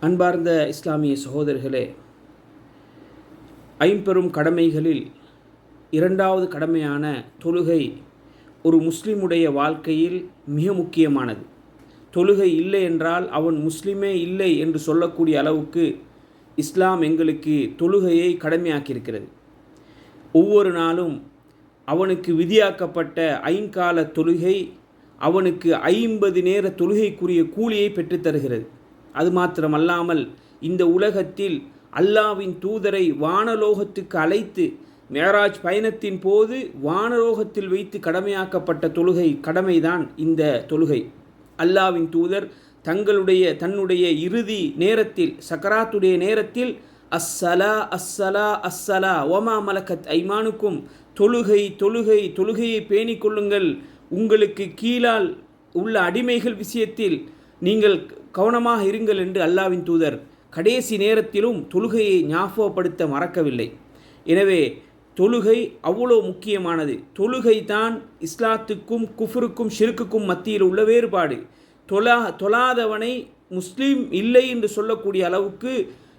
அன்பார்ந்த இஸ்லாமிய சகோதரர்களே ஐம்பெரும் கடமைகளில் இரண்டாவது கடமையான தொழுகை ஒரு முஸ்லிமுடைய வாழ்க்கையில் மிக முக்கியமானது. தொழுகை இல்லை என்றால் அவன் முஸ்லிமே இல்லை என்று சொல்லக்கூடிய அளவுக்கு இஸ்லாம் எங்களுக்கு தொழுகையை கடமையாக்கியிருக்கிறது. ஒவ்வொரு நாளும் அவனுக்கு விதியாக்கப்பட்ட ஐங்கால தொழுகை அவனுக்கு ஐம்பது நேர தொழுகைக்குரிய கூலியை பெற்றுத்தருகிறது. அது மாத்திரமல்லாமல் இந்த உலகத்தில் அல்லாவின் தூதரை வானலோகத்துக்கு அழைத்து மேராஜ் பயணத்தின் போது வானலோகத்தில் வைத்து கடமையாக்கப்பட்ட தொழுகை கடமைதான் இந்த தொழுகை. அல்லாவின் தூதர் தங்களுடைய தன்னுடைய இறுதி நேரத்தில் சக்கராத்துடைய நேரத்தில் அஸ்ஸலா அஸ்ஸலா அஸ்ஸலா ஒமா மலக்கத் ஐமானுக்கும் தொழுகை தொழுகை தொழுகையை பேணிக்கொள்ளுங்கள் உங்களுக்கு கீழால் உள்ள அடிமைகள் விஷயத்தில் நீங்கள் கவனமாக இருங்கள் என்று அல்லாவின் தூதர் கடைசி நேரத்திலும் தொழுகையை ஞாபகப்படுத்த மறக்கவில்லை. எனவே தொழுகை அவ்வளோ முக்கியமானது. தொழுகை தான் இஸ்லாத்துக்கும் குஃபருக்கும் ஷிருக்குக்கும் மத்தியில் உள்ள வேறுபாடு. தொலா தொழாதவனை முஸ்லீம் இல்லை என்று சொல்லக்கூடிய அளவுக்கு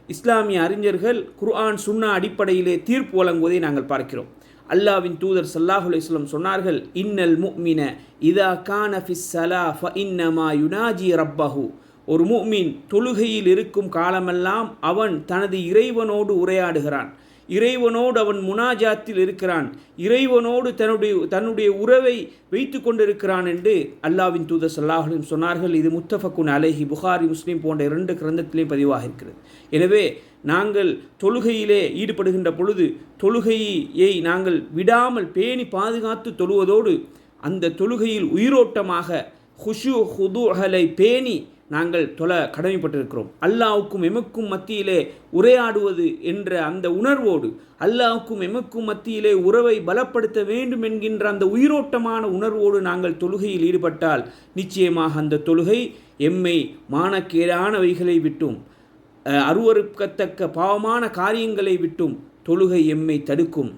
இஸ்லாமிய அறிஞர்கள் குர்ஆன் சுன்னா அடிப்படையிலே தீர்ப்பு வழங்குவதை நாங்கள் பார்க்கிறோம். அல்லாவின் தூதர் சல்லாஹ் அலிஸ்லம் சொன்னார்கள் இன்னல் முக்மின இதா கான ஃபிஸ் சலா ஃப இன்னமா யுனாஜி ரப்பஹு. ஒரு மூமின் தொழுகையில் இருக்கும் காலமெல்லாம் அவன் தனது இறைவனோடு உரையாடுகிறான். இறைவனோடு அவன் முனாஜாத்தில் இருக்கிறான். இறைவனோடு தன்னுடைய தன்னுடைய உறவை வைத்து கொண்டிருக்கிறான் என்று அல்லாவின் தூதர் சல்லாஹலும் சொன்னார்கள். இது முத்தஃபக்குன் அலஹி புகாரி முஸ்லீம் போன்ற இரண்டு கிரந்தத்திலே பதிவாக இருக்கிறது எனவே நாங்கள் தொழுகையிலே ஈடுபடுகின்ற பொழுது தொழுகையை நாங்கள் விடாமல் பேணி பாதுகாத்து தொழுவதோடு அந்த தொழுகையில் உயிரோட்டமாக ஹுஷு ஹுதுஹலை பேணி நாங்கள் தொலை கடமைப்பட்டிருக்கிறோம். அல்லாவுக்கும் எமக்கும் மத்தியிலே உரையாடுவது என்ற அந்த உணர்வோடு அல்லாவுக்கும் எமக்கும் மத்தியிலே உறவை பலப்படுத்த வேண்டும் என்கின்ற அந்த உயிரோட்டமான உணர்வோடு நாங்கள் தொழுகையில் ஈடுபட்டால் நிச்சயமாக அந்த தொழுகை எம்மை மானக்கேடானவைகளை விட்டும் அருவறுக்கத்தக்க பாவமான காரியங்களை விட்டும் தொழுகை எம்மை தடுக்கும்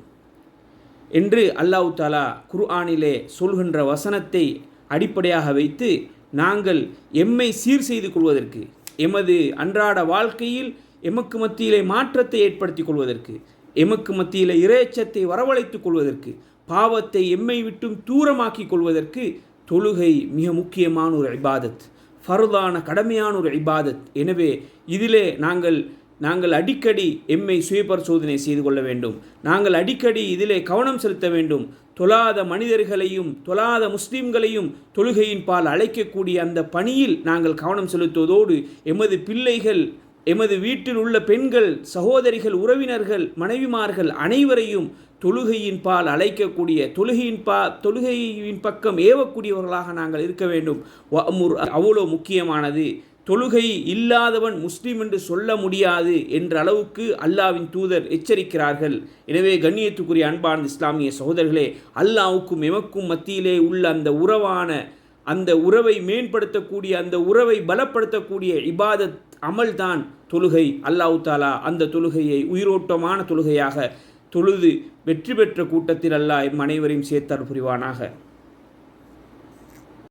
என்று அல்லாஹு தாலா குர்ஆனிலே சொல்கின்ற வசனத்தை அடிப்படையாக வைத்து நாங்கள் எம்மை சீர் செய்து கொள்வதற்கு எமது அன்றாட வாழ்க்கையில் எமக்கு மத்தியிலே மாற்றத்தை ஏற்படுத்திக் கொள்வதற்கு எமக்கு மத்தியிலே இறைச்சத்தை வரவழைத்துக் கொள்வதற்கு பாவத்தை எம்மை விட்டும் தூரமாக்கிக் கொள்வதற்கு தொழுகை மிக முக்கியமான ஒரு இபாதத் ஃபருதான கடமையான ஒரு இபாதத். எனவே இதிலே நாங்கள் நாங்கள் அடிக்கடி எம்மை சுயபரிசோதனை செய்து கொள்ள வேண்டும். நாங்கள் அடிக்கடி இதிலே கவனம் செலுத்த வேண்டும். தொழாத மனிதர்களையும் தொழாத முஸ்லீம்களையும் தொழுகையின் பால் அழைக்கக்கூடிய அந்த பணியில் நாங்கள் கவனம் செலுத்துவதோடு எமது பிள்ளைகள் எமது வீட்டில் உள்ள பெண்கள் சகோதரிகள் உறவினர்கள் மனைவிமார்கள் அனைவரையும் தொழுகையின் பால் அழைக்கக்கூடிய தொழுகையின் பா தொழுகையின் பக்கம் ஏவக்கூடியவர்களாக நாங்கள் இருக்க வேண்டும். அவ்வளோ முக்கியமானது. தொழுகை இல்லாதவன் முஸ்லீம் என்று சொல்ல முடியாது என்ற அளவுக்கு அல்லாவின் தூதர் எச்சரிக்கிறார்கள். எனவே கண்ணியத்துக்குரிய அன்பான இஸ்லாமிய சகோதரர்களே அல்லாவுக்கும் எமக்கும் மத்தியிலே உள்ள அந்த உறவான அந்த உறவை மேம்படுத்தக்கூடிய அந்த உறவை பலப்படுத்தக்கூடிய இபாதத் அமல்தான் தொழுகை. அல்லாஹு தாலா அந்த தொழுகையை உயிரோட்டமான தொழுகையாக தொழுது வெற்றி பெற்ற கூட்டத்தில் அல்லாஹ் எம் அனைவரையும் சேர்த்தார் புரிவானாக.